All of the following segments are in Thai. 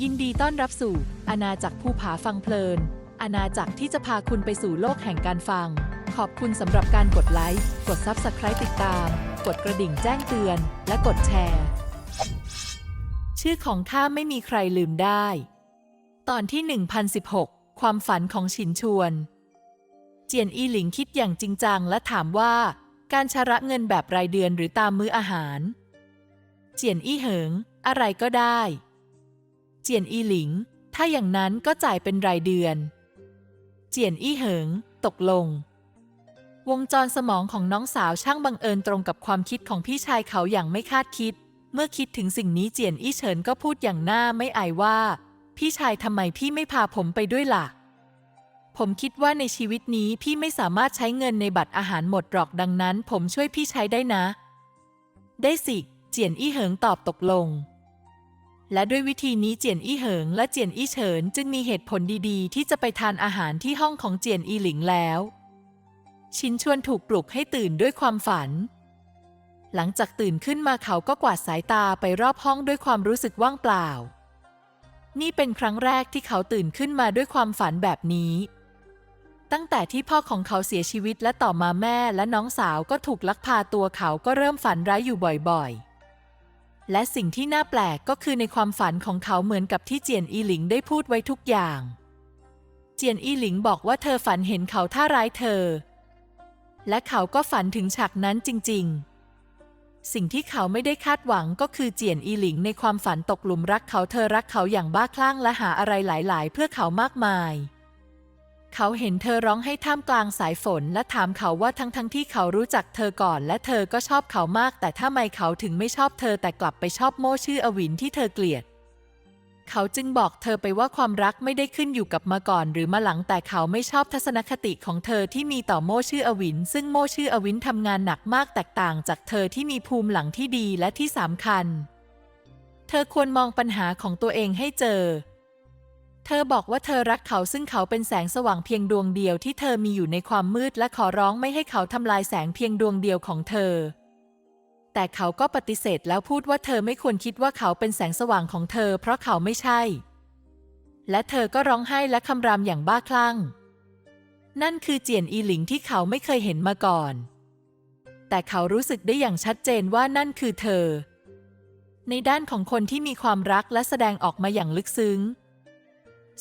ยินดีต้อนรับสู่อาณาจักรภูผาฟังเพลิน อาณาจักรที่จะพาคุณไปสู่โลกแห่งการฟัง ขอบคุณสำหรับการกดไลค์ กด Subscribe ติดตาม กดกระดิ่งแจ้งเตือน และกดแชร์ ชื่อของข้าไม่มีใครลืมได้ ตอนที่ 1016 ความฝันของชินชวน เจียนอีหลิงคิดอย่างจริงจังและถามว่า การชำระเงินแบบรายเดือนหรือตามมื้ออาหาร เจียนอี้เหิง อะไรก็ได้ เจียนอีหลิง ถ้าอย่างนั้นก็จ่ายเป็นรายเดือน เจียนอี้เหิง ตกลง วงจรสมองของน้องสาวช่างบังเอิญตรงกับความคิดของพี่ชายเขาอย่างไม่คาดคิด เมื่อคิดถึงสิ่งนี้เจียนอี้เฉินก็พูดอย่างหน้าไม่อายว่า พี่ชายทำไมพี่ไม่พาผมไปด้วยล่ะ ผมคิดว่าในชีวิตนี้พี่ไม่สามารถใช้เงินในบัตรอาหารหมดหรอกดังนั้น ผมช่วยพี่ใช้ได้นะ ได้สิ เจียนอี้เหิงตอบตกลง และด้วยวิธีนี้เจียนอี้เหิงและเจียนอี้เฉินจึงมีเหตุผลดีๆ ที่จะไปทานอาหารที่ห้องของเจียนอีหลิงแล้ว ชินชวนถูกปลุกให้ตื่นด้วยความฝัน หลังจากตื่นขึ้นมาเขาก็กวาดสายตาไปรอบห้องด้วยความรู้สึกว่างเปล่า นี่เป็นครั้งแรกที่เขาตื่นขึ้นมาด้วยความฝันแบบนี้ ตั้งแต่ที่พ่อของเขาเสียชีวิตและต่อมาแม่และน้องสาวก็ถูกลักพาตัวเขาก็เริ่มฝันร้ายอยู่บ่อยๆ และสิ่งที่น่าแปลกก็คือในความฝันของเขาเหมือนกับที่เจียนอีหลิงได้พูดไว้ทุกอย่าง เจียนอีหลิงบอกว่าเธอฝันเห็นเขาท่าร้ายเธอ และเขาก็ฝันถึงฉากนั้นจริง ๆ สิ่งที่เขาไม่ได้คาดหวังก็คือเจียนอีหลิงในความฝันตกหลุมรักเขาเธอรักเขาอย่างบ้าคลั่งและหาอะไรหลาย ๆ เพื่อเขามากมาย เขาเห็นเธอร้องให้ท่ามกลางสายฝน และถามเขาว่าทั้งๆทที่เขารู้จักเธอก่อน และเธอก็ชอบเขามาก แต่ถ้าไม่เขาถึงไม่ชอบเธอแต่กลับไปชอบโม่ชื่ออวินที่เธอเกลียด เขาจึงบอกเธอไปว่าความรักไม่ได้ขึ้นอยู่กับมาก่อนหรือมาหลังแต่เขาไม่ชอบทัศนคติของเธอที่มีต่อโม่ชื่ออวิน ซึ่งโม่ชื่ออวินทำงานหนักมากแตกต่างจากเธอที่มีภูมิหลังที่ดีและที่สำคัญ เธอควรมองปัญหาของตัวเองให้เจอ เธอบอกว่าเธอรักเขาซึ่งเขาเป็นแสงสว่างเพียงดวงเดียวที่เธอมีอยู่ในความมืดและขอร้องไม่ให้เขาทำลายแสงเพียงดวงเดียวของเธอ แต่เขาก็ปฏิเสธแล้วพูดว่าเธอไม่ควรคิดว่าเขาเป็นแสงสว่างของเธอ เพราะเขาไม่ใช่ และเธอก็ร้องไห้และคำรามอย่างบ้าคลั่ง นั่นคือเจียนอีหลิงที่เขาไม่เคยเห็นมาก่อน แต่เขารู้สึกได้อย่างชัดเจนว่านั่นคือเธอ ในด้านของคนที่มีความรักและแสดงออกมาอย่างลึกซึ้ง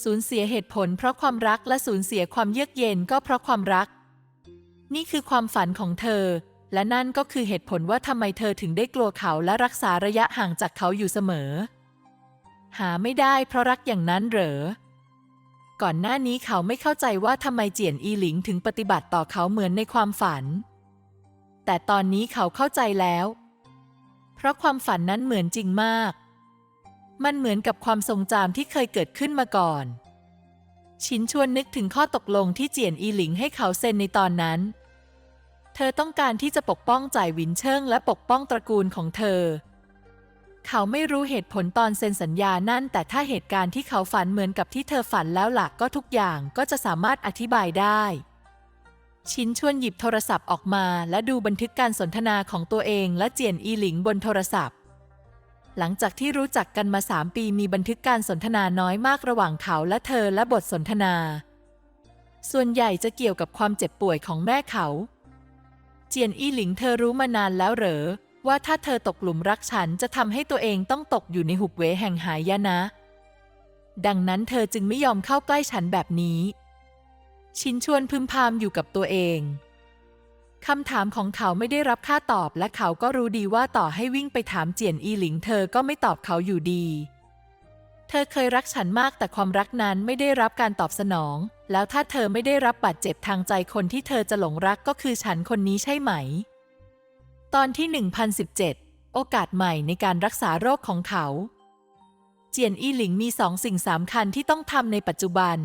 สูญเสียเหตุผลเพราะความรักและสูญเสียความเยือกเย็นก็เพราะความรัก นี่คือความฝันของเธอ และนั่นก็คือเหตุผลว่าทำไมเธอถึงได้กลัวเขาและรักษาระยะห่างจากเขาอยู่เสมอ หาไม่ได้เพราะรักอย่างนั้นเหรอ ก่อนหน้านี้เขาไม่เข้าใจว่าทำไมเจียนอีหลิงถึงปฏิบัติต่อเขาเหมือนในความฝัน แต่ตอนนี้เขาเข้าใจแล้ว เพราะความฝันนั้นเหมือนจริงมาก มันเหมือนกับความทรงจำที่เคยเกิดขึ้นมาก่อน ชินชวนนึกถึงข้อตกลงที่เจียนอีหลิงให้เขาเซ็นในตอนนั้น เธอต้องการที่จะปกป้องจ่ายวินเชิงและปกป้องตระกูลของเธอ เขาไม่รู้เหตุผลตอนเซ็นสัญญานั่น แต่ถ้าเหตุการณ์ที่เขาฝันเหมือนกับที่เธอฝันแล้วหลักก็ทุกอย่างก็จะสามารถอธิบายได้ชินชวนหยิบโทรศัพท์ออกมาและดูบันทึกการสนทนาของตัวเองและเจียนอีหลิงบนโทรศัพท์ หลังจากที่รู้จักกันมาสามปีมีบันทึกการสนทนาน้อยมากระหว่างเขาและเธอและบทสนทนา ส่วนใหญ่จะเกี่ยวกับความเจ็บป่วยของแม่เขา เจียนอี้หลิงเธอรู้มานานแล้วเหรอ ว่าถ้าเธอตกหลุมรักฉันจะทำให้ตัวเองต้องตกอยู่ในหุบเหวแห่งหายนะ ดังนั้นเธอจึงไม่ยอมเข้าใกล้ฉันแบบนี้ ชินชวนพึมพำอยู่กับตัวเอง คำถามของเขาไม่ได้รับค่าตอบและเขาก็รู้ดีว่าต่อให้วิ่งไปถามเจียนอีหลิงเธอก็ไม่ตอบเขาอยู่ดี เธอเคยรักฉันมากแต่ความรักนั้นไม่ได้รับการตอบสนอง แล้วถ้าเธอไม่ได้รับบาดเจ็บทางใจคนที่เธอจะหลงรักก็คือฉันคนนี้ใช่ไหม ตอนที่ 1017 โอกาสใหม่ในการรักษาโรคของเขา เจียนอีหลิงมีสองสิ่งสำคัญที่ต้องทำในปัจจุบัน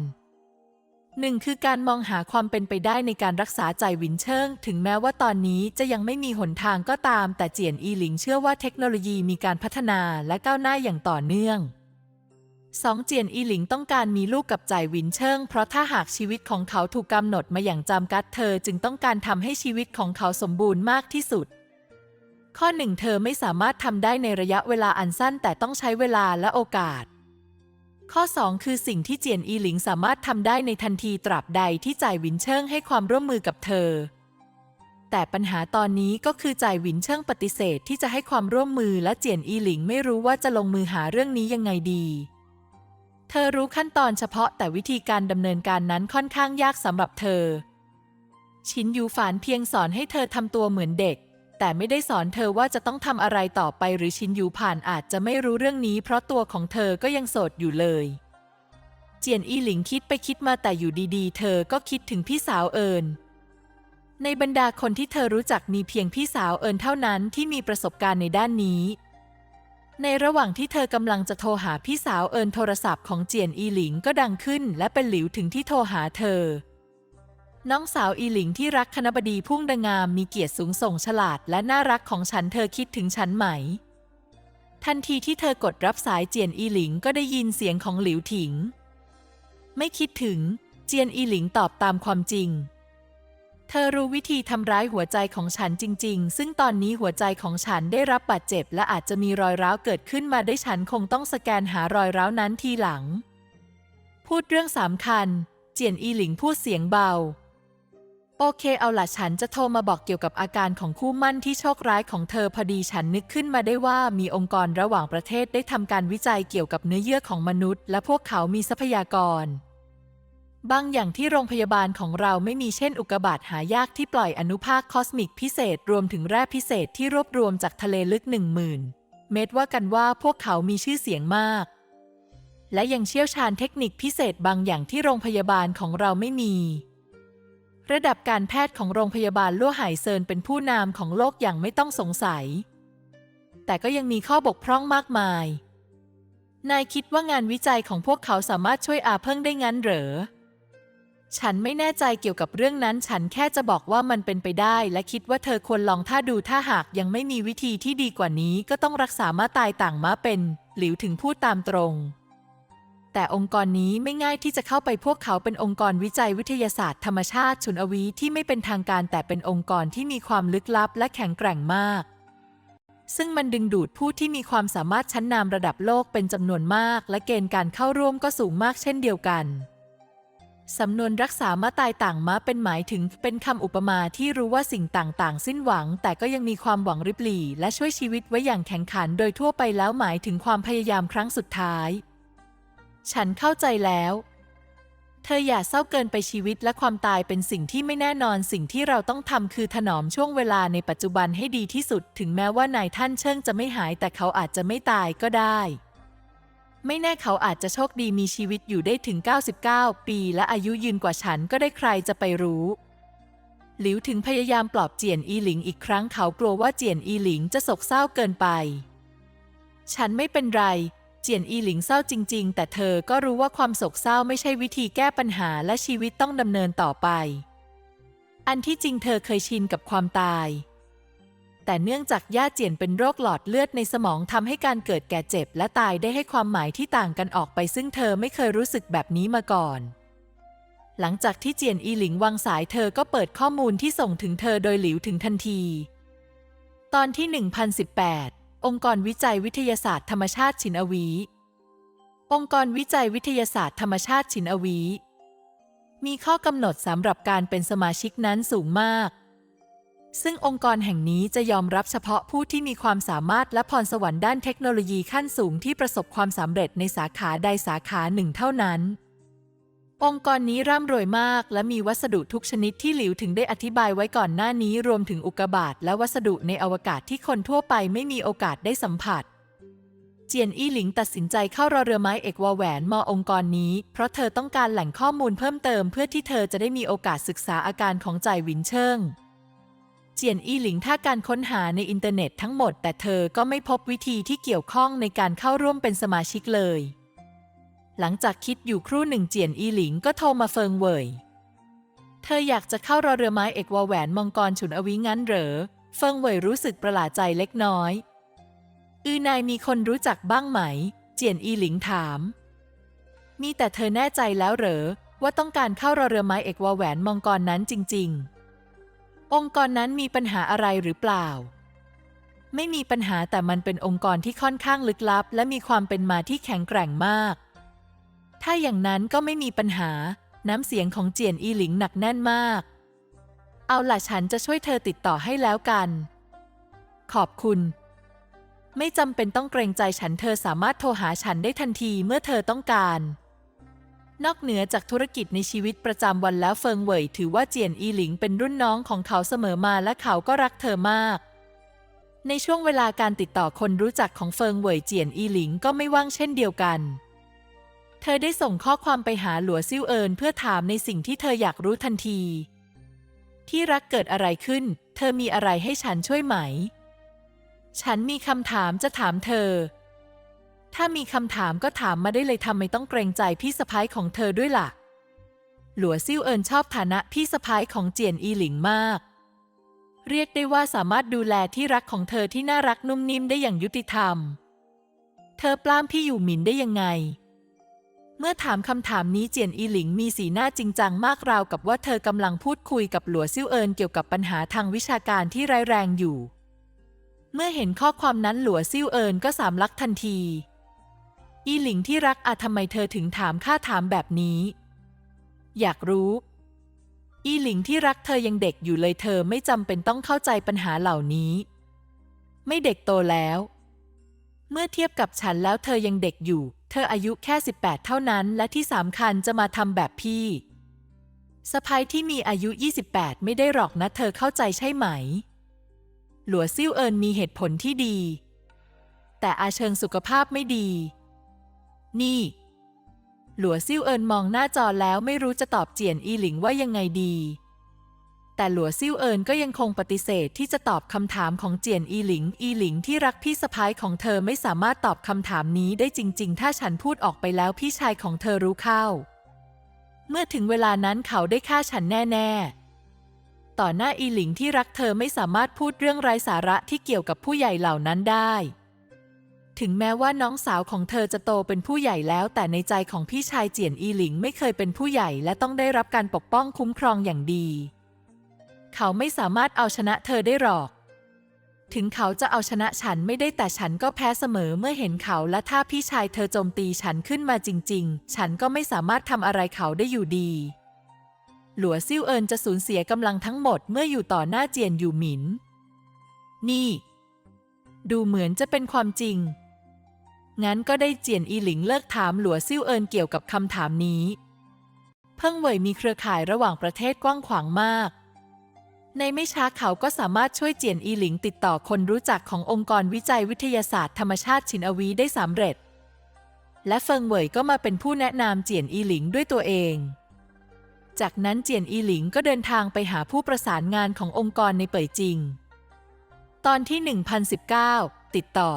หนึ่งคือการมองหาความเป็นไปได้ในการรักษาใจหวินเชิง ถึงแม้ว่าตอนนี้จะยังไม่มีหนทางก็ตาม แต่เจียนอีหลิงเชื่อว่าเทคโนโลยีมีการพัฒนาและก้าวหน้าอย่างต่อเนื่องสองเจียนอีหลิงต้องการมีลูกกับใจหวินเชิง เพราะถ้าหากชีวิตของเขาถูกกำหนดมาอย่างจำกัดเธอจึงต้องการทำให้ชีวิตของเขาสมบูรณ์มากที่สุด ข้อหนึ่งเธอไม่สามารถทำได้ในระยะเวลาอันสั้นแต่ต้องใช้เวลาและโอกาส ข้อ 2 คือสิ่งที่เจียนอีหลิงสามารถทำได้ในทันทีตราบใดที่จ่ายหวินเชิงให้ความร่วมมือกับเธอ แต่ปัญหาตอนนี้ก็คือจ่ายหวินเชิงปฏิเสธที่จะให้ความร่วมมือและเจียนอีหลิงไม่รู้ว่าจะลงมือหาเรื่องนี้ยังไงดี เธอรู้ขั้นตอนเฉพาะแต่วิธีการดำเนินการนั้นค่อนข้างยากสำหรับเธอ ชินยูฝานเพียงสอนให้เธอทำตัวเหมือนเด็ก แต่ไม่ได้สอนเธอว่าจะต้องทำอะไรต่อไปหรือชินยูผ่านอาจจะไม่รู้เรื่องนี้ เพราะตัวของเธอก็ยังโสดอยู่เลย เจียนอีหลิงคิดไปคิดมาแต่อยู่ดีๆ เธอก็คิดถึงพี่สาวเอิญในบรรดาคนที่เธอรู้จักมีเพียงพี่สาวเอิญเท่านั้นที่มีประสบการณ์ในด้านนี้ ในระหว่างที่เธอกำลังจะโทรหาพี่สาวเอิญโทรศัพท์ของเจียนอีหลิงก็ดังขึ้น และเป็นหลิวถึงที่โทรหาเธอ น้องสาวอีหลิงที่รักคณบดีพุ่งดังงามมีเกียรติสูงส่งฉลาดและน่ารักของฉันเธอคิดถึงฉันไหม ทันทีที่เธอกดรับสายเจียนอีหลิงก็ได้ยินเสียงของหลิวถิง ไม่คิดถึง เจียนอีหลิงตอบตามความจริง เธอรู้วิธีทำร้ายหัวใจของฉันจริง ๆ ซึ่งตอนนี้หัวใจของฉันได้รับบาดเจ็บ และอาจจะมีรอยร้าวเกิดขึ้นมาได้ฉันคงต้องสแกนหารอยร้าวนั้นทีหลัง พูดเรื่องสำคัญ เจียนอีหลิงพูดเสียงเบา โอเคเอาล่ะฉันจะโทรมาบอกเกี่ยวกับอาการของคู่มั่นที่โชคร้ายของเธอพอดีฉันนึกขึ้นมาได้ว่ามีองค์กรระหว่างประเทศได้ทำการวิจัยเกี่ยวกับเนื้อเยื่อของมนุษย์ และพวกเขามีทรัพยากร บางอย่างที่โรงพยาบาลของเราไม่มีเช่นอุกกาบาตหายากที่ปล่อยอนุภาคคอสมิกพิเศษรวมถึงแร่พิเศษที่รวบรวมจากทะเลลึกหนึ่งหมื่นเมตรว่ากันว่าพวกเขามีชื่อเสียงมาก และยังเชี่ยวชาญเทคนิคพิเศษบางอย่างที่โรงพยาบาลของเราไม่มี ระดับการแพทย์ของโรงพยาบาลลั่วไหเซินเป็นผู้นำของโลกอย่างไม่ต้องสงสัย แต่ก็ยังมีข้อบกพร่องมากมาย นายคิดว่างานวิจัยของพวกเขาสามารถช่วยอาเพิ่งได้งั้นเหรอ ฉันไม่แน่ใจเกี่ยวกับเรื่องนั้น ฉันแค่จะบอกว่ามันเป็นไปได้ และคิดว่าเธอควรลองถ้าดูถ้าหากยังไม่มีวิธีที่ดีกว่านี้ก็ต้องรักษามาตายต่างมาเป็น หลิวถึงพูดตามตรง แต่องค์กรนี้ไม่ง่ายที่จะเข้าไปพวกเขาเป็นองค์กรวิจัยวิทยาศาสตร์ธรรมชาติชุนอวีที่ไม่เป็นทางการแต่เป็นองค์กรที่มีความลึกลับและแข็งแกร่งมาก ซึ่งมันดึงดูดผู้ที่มีความสามารถชั้นนำระดับโลกเป็นจำนวนมาก และเกณฑ์การเข้าร่วมก็สูงมากเช่นเดียวกันสำนวนรักษามาตายต่างมาเป็นหมายถึงเป็นคำอุปมาที่รู้ว่าสิ่งต่างๆ สิ้นหวัง แต่ก็ยังมีความหวังริบหรี่และช่วยชีวิตไว้อย่างแข็งขัน โดยทั่วไปแล้วหมายถึงความพยายามครั้งสุดท้าย ฉันเข้าใจแล้ว เธออย่าเศร้าเกินไปชีวิตและความตายเป็นสิ่งที่ไม่แน่นอนสิ่งที่เราต้องทำคือถนอมช่วงเวลาในปัจจุบันให้ดีที่สุด ถึงแม้ว่านายท่านเชิงจะไม่หายแต่เขาอาจจะไม่ตายก็ได้ ไม่แน่เขาอาจจะโชคดีมีชีวิตอยู่ได้ถึง 99 ปีและอายุยืนกว่าฉันก็ได้ใครจะไปรู้หลิวถึงพยายามปลอบเจียนอีหลิงอีกครั้งเขากลัวว่าเจียนอีหลิงจะโศกเศร้าเกินไป ฉันไม่เป็นไร เจียนอีหลิงเศร้าจริง ๆ แต่เธอก็รู้ว่าความโศกเศร้าไม่ใช่วิธีแก้ปัญหาและชีวิตต้องดำเนินต่อไป อันที่จริงเธอเคยชินกับความตาย แต่เนื่องจากย่าเจียนเป็นโรคหลอดเลือดในสมองทำให้การเกิดแก่เจ็บและตายได้ให้ความหมายที่ต่างกันออกไป ซึ่งเธอไม่เคยรู้สึกแบบนี้มาก่อนหลังจากที่เจียนอีหลิงวางสายเธอก็เปิดข้อมูลที่ส่งถึงเธอโดยหลิวถึงทันที ตอนที่ 1018 องค์กรวิจัยวิทยาศาสตร์ธรรมชาติชินอวี องค์กรวิจัยวิทยาศาสตร์ธรรมชาติชินอวี มีข้อกำหนดสำหรับการเป็นสมาชิกนั้นสูงมาก ซึ่งองค์กรแห่งนี้จะยอมรับเฉพาะผู้ที่มีความสามารถและพรสวรรค์ด้านเทคโนโลยีขั้นสูงที่ประสบความสำเร็จในสาขาใดสาขาหนึ่งเท่านั้น องค์กรนี้ร่ำรวยมาก และมีวัสดุทุกชนิดที่หลิวถึงได้อธิบายไว้ก่อนหน้านี้รวมถึงอุกกาบาตและวัสดุในอวกาศที่คนทั่วไปไม่มีโอกาสได้สัมผัส เจียนอี้หลิงตัดสินใจเข้ารอเรือไม้เอกวอแหวนมอองค์กรนี้ เพราะเธอต้องการแหล่งข้อมูลเพิ่มเติมเพื่อที่เธอจะได้มีโอกาสศึกษาอาการของใจวินเชิงเจียนอี้หลิงถ้าการค้นหาในอินเทอร์เน็ตทั้งหมด แต่เธอก็ไม่พบวิธีที่เกี่ยวข้องในการเข้าร่วมเป็นสมาชิกเลย หลังจากคิดอยู่ครู่หนึ่งเจียนอีหลิงก็โทรมาเฟิงเว่ย เธออยากจะเข้ารอเรือไม้เอกวอแหวนมังกรฉุนอวิงั้นเหรอ เฟิงเว่ยรู้สึกประหลาดใจเล็กน้อย อือนายมีคนรู้จักบ้างไหม เจียนอีหลิงถาม มีแต่เธอแน่ใจแล้วเหรอ ว่าต้องการเข้ารอเรือไม้เอกวอแหวนมังกรนั้นจริง ๆ องค์กรนั้นมีปัญหาอะไรหรือเปล่าไม่มีปัญหาแต่มันเป็นองค์กรที่ค่อนข้างลึกลับ และมีความเป็นมาที่แข็งแกร่งมาก ถ้าอย่างนั้นก็ไม่มีปัญหา น้ำเสียงของเจียนอีหลิงหนักแน่นมาก เอาล่ะฉันจะช่วยเธอติดต่อให้แล้วกัน ขอบคุณ ไม่จำเป็นต้องเกรงใจฉันเธอสามารถโทรหาฉันได้ทันทีเมื่อเธอต้องการ นอกเหนือจากธุรกิจในชีวิตประจำวันแล้วเฟิงเหวยถือว่าเจียนอีหลิงเป็นรุ่นน้องของเขาเสมอมาและเขาก็รักเธอมากในช่วงเวลาการติดต่อคนรู้จักของเฟิงเหวยเจียนอีหลิงก็ไม่ว่างเช่นเดียวกัน ธอได้ส่งข้อความไปหาหลัวซิ่วเอินเพื่อถามในสิ่งที่เธออยากรู้ทันที ที่รักเกิดอะไรขึ้น เธอมีอะไรให้ฉันช่วยไหม ฉันมีคำถามจะถามเธอ ถ้ามีคำถามก็ถามมาได้เลยทำไมต้องเกรงใจพี่สะพ้ายของเธอด้วยล่ะ หลัวซิ่วเอินชอบฐานะพี่สะพ้ายของเจียนอีหลิงมาก เรียกได้ว่าสามารถดูแลที่รักของเธอที่น่ารักนุ่มนิ่มได้อย่างยุติธรรม เธอปล้ามพี่อยู่หมินได้ยังไง เมื่อถามคำถามนี้เจียนอีหลิงมีสีหน้าจริงจังมากราวกับว่าเธอกำลังพูดคุยกับหลัวซิ่วเอินเกี่ยวกับปัญหาทางวิชาการที่ร้ายแรงอยู่ เมื่อเห็นข้อความนั้นหลัวซิ่วเอินก็สามลักทันที อีหลิงที่รักอาทำไมเธอถึงถามข้าถามแบบนี้ อยากรู้ อีหลิงที่รักเธอยังเด็กอยู่เลยเธอไม่จำเป็นต้องเข้าใจปัญหาเหล่านี้ ไม่เด็กโตแล้ว เมื่อเทียบกับฉันแล้วเธอยังเด็กอยู่ เธออายุแค่ 18 เท่านั้น และที่สำคัญจะมาทำแบบพี่สะพายที่มีอายุ 28 ไม่ได้หรอกนะเธอเข้าใจใช่ไหม หลัวซิ่วเอินมีเหตุผลที่ดี แต่อาเชิงสุขภาพไม่ดี นี่ หลัวซิ่วเอินมองหน้าจอแล้วไม่รู้จะตอบเจียนอีหลิงว่ายังไงดี แต่หลัวซิ่วเอินก็ยังคงปฏิเสธที่จะตอบคำถามของเจียนอีหลิง อีหลิงที่รักพี่สะพ้ายของเธอไม่สามารถตอบคำถามนี้ได้จริง ๆ ถ้าฉันพูดออกไปแล้วพี่ชายของเธอรู้เข้า เมื่อถึงเวลานั้นเขาได้ฆ่าฉันแน่ๆ ต่อหน้าอีหลิงที่รักเธอไม่สามารถพูดเรื่องไร้สาระที่เกี่ยวกับผู้ใหญ่เหล่านั้นได้ ถึงแม้ว่าน้องสาวของเธอจะโตเป็นผู้ใหญ่แล้ว แต่ในใจของพี่ชายเจียนอีหลิงไม่เคยเป็นผู้ใหญ่และต้องได้รับการปกป้องคุ้มครองอย่างดี เขาไม่สามารถเอาชนะเธอได้หรอก ถึงเขาจะเอาชนะฉันไม่ได้แต่ฉันก็แพ้เสมอเมื่อเห็นเขาและถ้าพี่ชายเธอโจมตีฉันขึ้นมาจริง ๆ ฉันก็ไม่สามารถทำอะไรเขาได้อยู่ดี หลัวซิ่วเอินจะสูญเสียกำลังทั้งหมดเมื่ออยู่ต่อหน้าเจียนอยู่หมิน นี่ ดูเหมือนจะเป็นความจริง งั้นก็ได้เจียนอีหลิงเลิกถามหลัวซิ่วเอินเกี่ยวกับคำถามนี้ เพิ่งเหวยมีเครือข่ายระหว่างประเทศกว้างขวางมาก ในไม่ช้าเขาก็สามารถช่วยเจียนอีหลิงติดต่อคนรู้จักขององค์กรวิจัยวิทยาศาสตร์ธรรมชาติชินอวีได้สำเร็จ และเฟิงเหวยก็มาเป็นผู้แนะนำเจียนอีหลิงด้วยตัวเอง จากนั้นเจียนอีหลิงก็เดินทางไปหาผู้ประสานงานขององค์กรในเป่ยจิง ตอนที่ 1019 ติดต่อ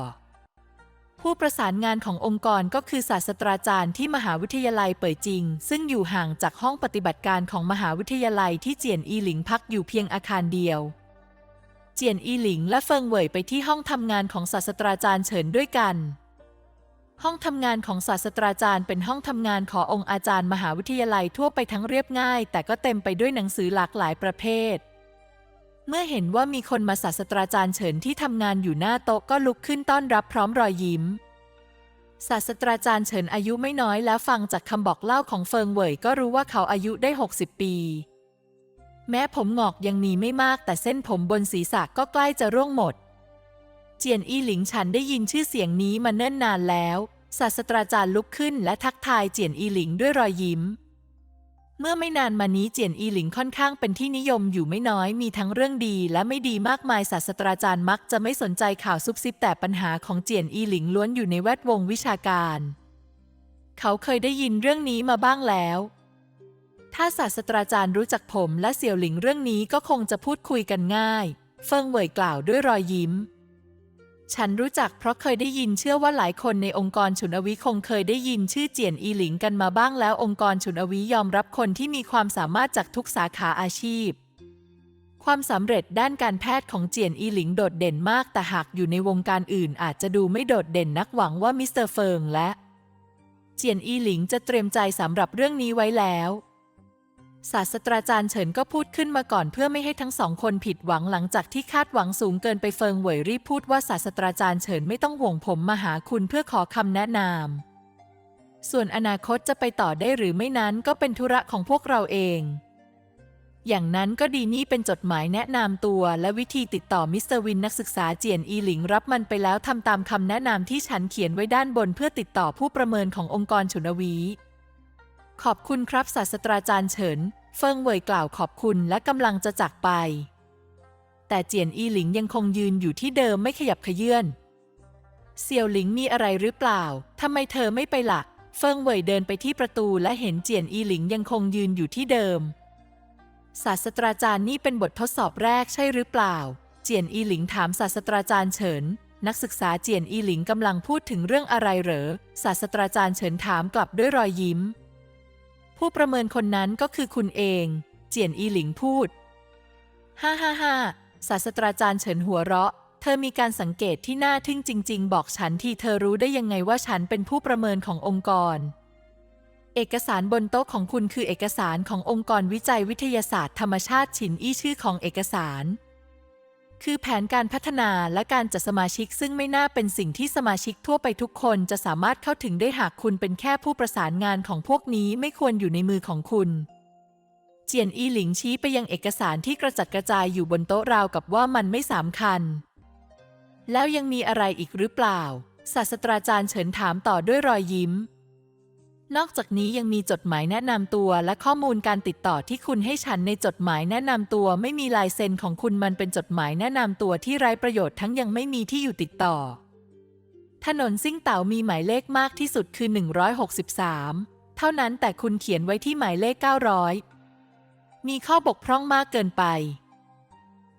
ผู้ประสานงานขององค์กรก็คือศาสตราจารย์ที่มหาวิทยาลัยเป่ยจิง ซึ่งอยู่ห่างจากห้องปฏิบัติการของมหาวิทยาลัยที่เจียนอีหลิงพักอยู่เพียงอาคารเดียว เจียนอีหลิงและเฟิงเหวยไปที่ห้องทำงานของศาสตราจารย์เฉินด้วยกัน ห้องทำงานของศาสตราจารย์เป็นห้องทำงานขององค์อาจารย์มหาวิทยาลัยทั่วไปทั้งเรียบง่าย แต่ก็เต็มไปด้วยหนังสือหลากหลายประเภท เมื่อเห็นว่ามีคนมาศาสตราจารย์เฉินที่ทำงานอยู่หน้าโต๊ะก็ลุกขึ้นต้อนรับพร้อมรอยยิ้ม ศาสตราจารย์เฉินอายุไม่น้อยแล้วฟังจากคำบอกเล่าของเฟิงเหวยก็รู้ว่าเขาอายุได้ 60 ปี แม้ผมหงอกยังมีไม่มากแต่เส้นผมบนศีรษะก็ใกล้จะร่วงหมด เจียนอี้หลิงฉันได้ยินชื่อเสียงนี้มาเนิ่นนานแล้ว ศาสตราจารย์ลุกขึ้นและทักทายเจียนอีหลิงด้วยรอยยิ้ม เมื่อไม่นานมานี้เจียนอีหลิงค่อนข้างเป็นที่นิยมอยู่ไม่น้อยมีทั้งเรื่องดีและไม่ดีมากมายศาสตราจารย์มักจะไม่สนใจข่าวซุบซิบแต่ปัญหาของเจียนอีหลิงล้วนอยู่ในแวดวงวิชาการ เขาเคยได้ยินเรื่องนี้มาบ้างแล้ว ถ้าศาสตราจารย์รู้จักผมและเสี่ยวหลิงเรื่องนี้ก็คงจะพูดคุยกันง่าย เฟิงเหวยกล่าวด้วยรอยยิ้ม ฉันรู้จักเพราะเคยได้ยินเชื่อว่าหลายคนในองค์กรฉุนอวิคงเคยได้ยินชื่อเจียนอีหลิงกันมาบ้างแล้วองค์กรฉุนอวิยอมรับคนที่มีความสามารถจากทุกสาขาอาชีพ ความสำเร็จด้านการแพทย์ของเจียนอีหลิงโดดเด่นมากแต่หากอยู่ในวงการอื่นอาจจะดูไม่โดดเด่นนักหวังว่ามิสเตอร์เฟิงและ เจียนอีหลิงจะเตรียมใจสำหรับเรื่องนี้ไว้แล้ว ศาสตราจารย์เฉินก็พูดขึ้นมาก่อนเพื่อไม่ให้ทั้งสองคนผิดหวังหลังจากที่คาดหวังสูงเกินไปเฟิงเหวยรีบพูดว่าศาสตราจารย์เฉินไม่ต้องห่วงผมมาหาคุณเพื่อขอคำแนะนำส่วนอนาคตจะไปต่อได้หรือไม่นั้นก็เป็นธุระของพวกเราเอง อย่างนั้นก็ดีนี่เป็นจดหมายแนะนำตัวและวิธีติดต่อมิสเตอร์วินนักศึกษาเจียนอีหลิงรับมันไปแล้วทำตามคำแนะนำที่ฉันเขียนไว้ด้านบนเพื่อติดต่อผู้ประเมินขององค์กรฉุนวี ขอบคุณครับศาสตราจารย์เฉิน เฟิงเหวยกล่าวขอบคุณและกำลังจะจากไป แต่เจียนอีหลิงยังคงยืนอยู่ที่เดิมไม่ขยับเขยื่อนเซียวหลิงมีอะไรหรือเปล่า ทำไมเธอไม่ไปหลักเฟิงเหวยเดินไปที่ประตูและเห็นเจียนอีหลิงยังคงยืนอยู่ที่เดิม ศาสตราจารย์นี่เป็นบททดสอบแรกใช่หรือเปล่า เจียนอีหลิงถามศาสตราจารย์เฉิน นักศึกษาเจียนอีหลิงกำลังพูดถึงเรื่องอะไรเหรอ ศาสตราจารย์เฉินถามกลับด้วยรอยยิ้ม ผู้ประเมินคนนั้นก็คือคุณเอง เจียนอีหลิงพูด ฮ่าฮ่าฮ่าศาสตราจารย์เฉินหัวเราะ เธอมีการสังเกตที่น่าทึ่งจริง ๆ บอกฉันที่เธอรู้ได้ยังไงว่าฉันเป็นผู้ประเมินขององค์กร เอกสารบนโต๊ะของคุณคือเอกสารขององค์กรวิจัยวิทยาศาสตร์ธรรมชาติฉินอี้ชื่อของเอกสาร คือแผนการพัฒนาและการจัดสมาชิกซึ่งไม่น่าเป็นสิ่งที่สมาชิกทั่วไปทุกคนจะสามารถเข้าถึงได้หากคุณเป็นแค่ผู้ประสานงานของพวกนี้ไม่ควรอยู่ในมือของคุณ เจียนอีหลิงชี้ไปยังเอกสารที่กระจัดกระจายอยู่บนโต๊ะราวกับว่ามันไม่สำคัญ แล้วยังมีอะไรอีกหรือเปล่าศาสตราจารย์เฉินถามต่อด้วยรอยยิ้ม นอกจากนี้ยังมีจดหมายแนะนำตัวและข้อมูลการติดต่อที่คุณให้ฉันในจดหมายแนะนำตัว ไม่มีลายเซ็นของคุณมันเป็นจดหมายแนะนำตัวที่ไร้ประโยชน์ทั้งยังไม่มีที่อยู่ติดต่อ ถนนซิ่งเต่ามีหมายเลขมากที่สุดคือ 163 เท่านั้นแต่คุณเขียนไว้ที่หมายเลข 900 มีข้อบกพร่องมากเกินไป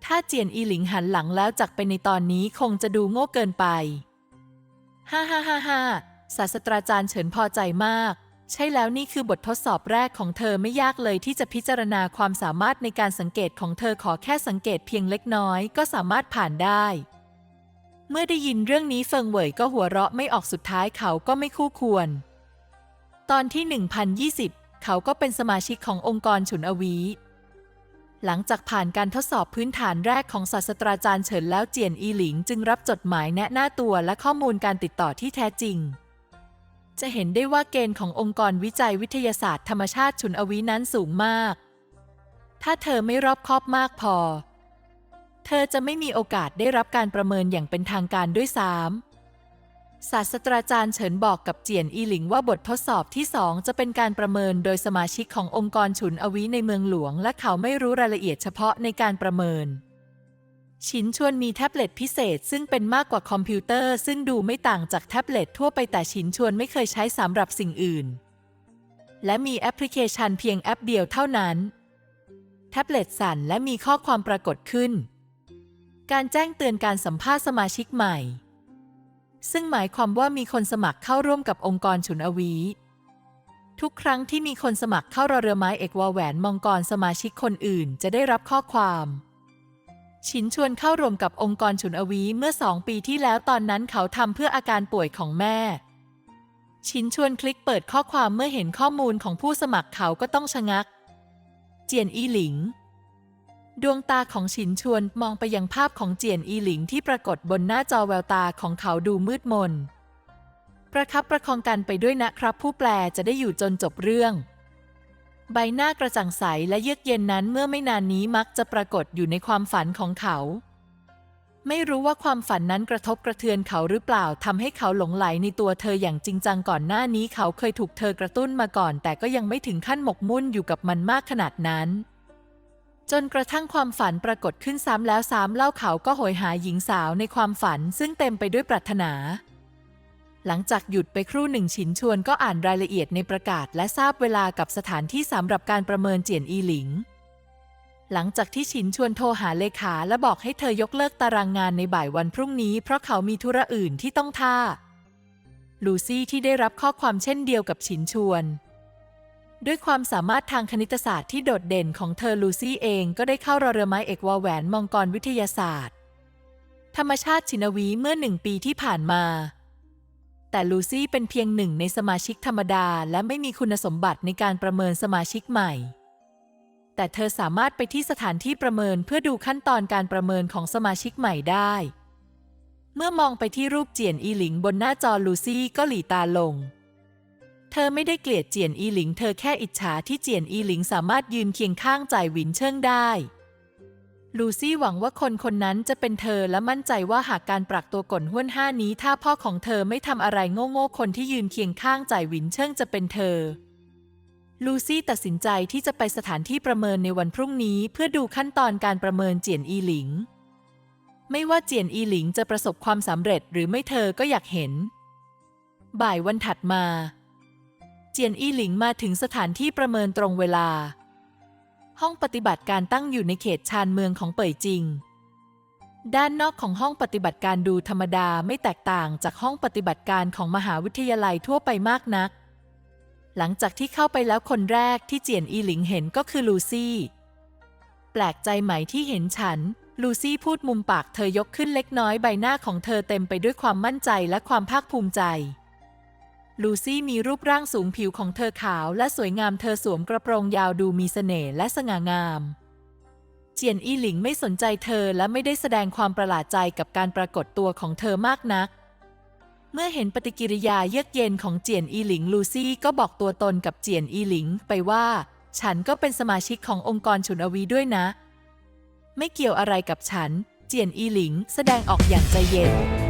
ถ้าเจียนอีหลิงหันหลังแล้วจากไปในตอนนี้คงจะดูโง่เกินไป ฮ่าฮ่าฮ่าฮ่า ศาสตราจารย์เฉินพอใจมาก ใช่แล้วนี่คือบททดสอบแรกของเธอไม่ยากเลยที่จะพิจารณาความสามารถในการสังเกตของเธอขอแค่สังเกตเพียงเล็กน้อยก็สามารถผ่านได้ เมื่อได้ยินเรื่องนี้เฟิงเหวยก็หัวเราะไม่ออกสุดท้ายเขาก็ไม่คู่ควร ตอนที่ 1020 เขาก็เป็นสมาชิกขององค์กรฉุนอวีหลังจากผ่านการทดสอบพื้นฐานแรกของศาสตราจารย์เฉินแล้วเจียนอีหลิงจึงรับจดหมายแนะหน้าตัวและข้อมูลการติดต่อที่แท้จริง จะเห็นได้ว่าเกณฑ์ขององค์กรวิจัยวิทยาศาสตร์ธรรมชาติฉุนอวีนั้นสูงมาก ถ้าเธอไม่รอบคอบมากพอ เธอจะไม่มีโอกาสได้รับการประเมินอย่างเป็นทางการด้วยซ้ำศาสตราจารย์เฉินบอกกับเจียนอีหลิงว่าบททดสอบที่สองจะเป็นการประเมินโดยสมาชิกขององค์กรฉุนอวีในเมืองหลวง และเขาไม่รู้รายละเอียดเฉพาะในการประเมิน ชินชวนมีแท็บเล็ตพิเศษ ซึ่งเป็นมากกว่าคอมพิวเตอร์ ซึ่งดูไม่ต่างจากแท็บเล็ตทั่วไปแต่ชินชวนไม่เคยใช้สำหรับสิ่งอื่น และมีแอปพลิเคชันเพียงแอปเดียวเท่านั้น แท็บเล็ตสั่นและมีข้อความปรากฏขึ้น การแจ้งเตือนการสัมภาษณ์สมาชิกใหม่ ซึ่งหมายความว่ามีคนสมัครเข้าร่วมกับองค์กรฉุนอวีทุกครั้งที่มีคนสมัครเข้ารอเรือไม้เอกวาแหวนมองกรสมาชิกคนอื่น จะได้รับข้อความ ชินชวนเข้าร่วมกับองค์กรฉุนอวีเมื่อสองปีที่แล้วตอนนั้นเขาทำเพื่ออาการป่วยของแม่ชินชวนคลิกเปิดข้อความเมื่อเห็นข้อมูลของผู้สมัครเขาก็ต้องชะงัก เจียนอีหลิง ดวงตาของฉินชวนมองไปยังภาพของเจียนอีหลิงที่ปรากฏบนหน้าจอแววตาของเขาดูมืดมน ประคับประคองกันไปด้วยนะครับผู้แปลจะได้อยู่จนจบเรื่อง ใบหน้ากระจ่างใสและเยือกเย็นนั้นเมื่อไม่นานนี้มักจะปรากฏอยู่ในความฝันของเขา ไม่รู้ว่าความฝันนั้นกระทบกระเทือนเขาหรือเปล่าทำให้เขาหลงไหลในตัวเธออย่างจริงจังก่อนหน้านี้เขาเคยถูกเธอกระตุ้นมาก่อน แต่ก็ยังไม่ถึงขั้นหมกมุ่นอยู่กับมันมากขนาดนั้น จนกระทั่งความฝันปรากฏขึ้นซ้ำแล้วซ้ำเล่าเขาก็โหยหาหญิงสาวในความฝันซึ่งเต็มไปด้วยปรารถนา หลังจากหยุดไปครู่หนึ่งฉินชวนก็อ่านรายละเอียดในประกาศ และทราบเวลากับสถานที่สำหรับการประเมินเจียนอีหลิง หลังจากที่ฉินชวนโทรหาเลขาและบอกให้เธอยกเลิกตารางงานในบ่ายวันพรุ่งนี้ เพราะเขามีธุระอื่นที่ต้องท่า ลูซี่ที่ได้รับข้อความเช่นเดียวกับฉินชวน ด้วยความสามารถทางคณิตศาสตร์ที่โดดเด่นของเธอลูซี่เองก็ได้เข้ารอเรือไม้เอกวาแหวนมองกรวิทยาศาสตร์ ธรรมชาติชินวีเมื่อหนึ่งปีที่ผ่านมา แต่ลูซี่เป็นเพียงหนึ่งในสมาชิกธรรมดาและไม่มีคุณสมบัติในการประเมินสมาชิกใหม่ แต่เธอสามารถไปที่สถานที่ประเมินเพื่อดูขั้นตอนการประเมินของสมาชิกใหม่ได้ เมื่อมองไปที่รูปเจียนอีหลิงบนหน้าจอลูซี่ก็หลีตาลง เธอไม่ได้เกลียดเจียนอีหลิง เธอแค่อิจฉาที่เจียนอีหลิงสามารถยืนเคียงข้างจ่ายหวินเชิงได้ ลูซี่หวังว่าคนคนนั้นจะเป็นเธอและมั่นใจว่าหากการปรักตัวก่นห้วนห้านี้ ถ้าพ่อของเธอไม่ทำอะไรโง่ๆคนที่ยืนเคียงข้างจ่ายหวินเชิงจะเป็นเธอ ลูซี่ตัดสินใจที่จะไปสถานที่ประเมินในวันพรุ่งนี้ เพื่อดูขั้นตอนการประเมินเจียนอีหลิง ไม่ว่าเจียนอีหลิงจะประสบความสำเร็จหรือไม่เธอก็อยากเห็น บ่ายวันถัดมา เจียนอีหลิงมาถึงสถานที่ประเมินตรงเวลา ห้องปฏิบัติการตั้งอยู่ในเขตชานเมืองของเป่ยจิง ด้านนอกของห้องปฏิบัติการดูธรรมดาไม่แตกต่างจากห้องปฏิบัติการของมหาวิทยาลัยทั่วไปมากนัก หลังจากที่เข้าไปแล้วคนแรกที่เจียนอีหลิงเห็นก็คือลูซี่แปลกใจไหมที่เห็นฉัน ลูซี่พูดมุมปากเธอยกขึ้นเล็กน้อยใบหน้าของเธอเต็มไปด้วยความมั่นใจและความภาคภูมิใจ ลูซี่มีรูปร่างสูงผิวของเธอขาวและสวยงามเธอสวมกระโปรงยาวดูมีเสน่ห์และสง่างาม เจียนอีหลิงไม่สนใจเธอและไม่ได้แสดงความประหลาดใจกับการปรากฏตัวของเธอมากนัก เมื่อเห็นปฏิกิริยาเยือกเย็นของเจียนอีหลิงลูซี่ก็บอกตัวตนกับเจียนอีหลิงไปว่า ฉันก็เป็นสมาชิกขององค์กรฉุนอวีด้วยนะ ไม่เกี่ยวอะไรกับฉัน เจียนอีหลิงแสดงออกอย่างใจเย็น